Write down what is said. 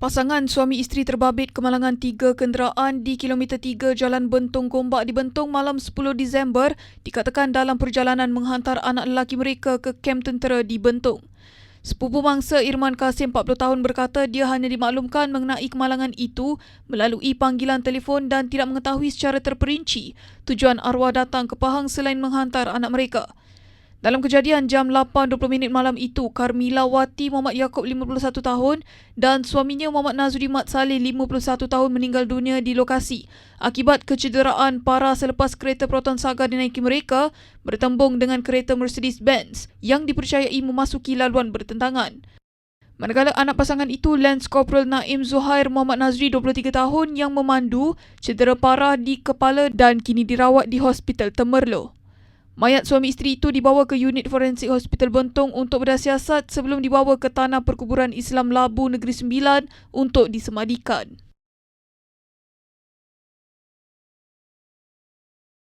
Pasangan suami isteri terbabit kemalangan tiga kenderaan di kilometer 3 Jalan Bentong Gombak di Bentong malam 10 Disember dikatakan dalam perjalanan menghantar anak lelaki mereka ke kem tentera di Bentong. Sepupu mangsa Irman Kasim 40 tahun berkata dia hanya dimaklumkan mengenai kemalangan itu melalui panggilan telefon dan tidak mengetahui secara terperinci tujuan arwah datang ke Pahang selain menghantar anak mereka. Dalam kejadian jam 8.20 minit malam itu, Carmila Wati Muhammad Yaakob 51 tahun dan suaminya Muhammad Nazri Mat Saleh 51 tahun meninggal dunia di lokasi akibat kecederaan parah selepas kereta Proton Saga dinaiki mereka bertembung dengan kereta Mercedes-Benz yang dipercayai memasuki laluan bertentangan. Manakala anak pasangan itu Lance Corporal Naim Zuhair Muhammad Nazri 23 tahun yang memandu cedera parah di kepala dan kini dirawat di Hospital Temerloh. Mayat suami isteri itu dibawa ke unit forensik Hospital Bentong untuk berdasiasat sebelum dibawa ke Tanah Perkuburan Islam Labu Negeri Sembilan untuk disemadikan.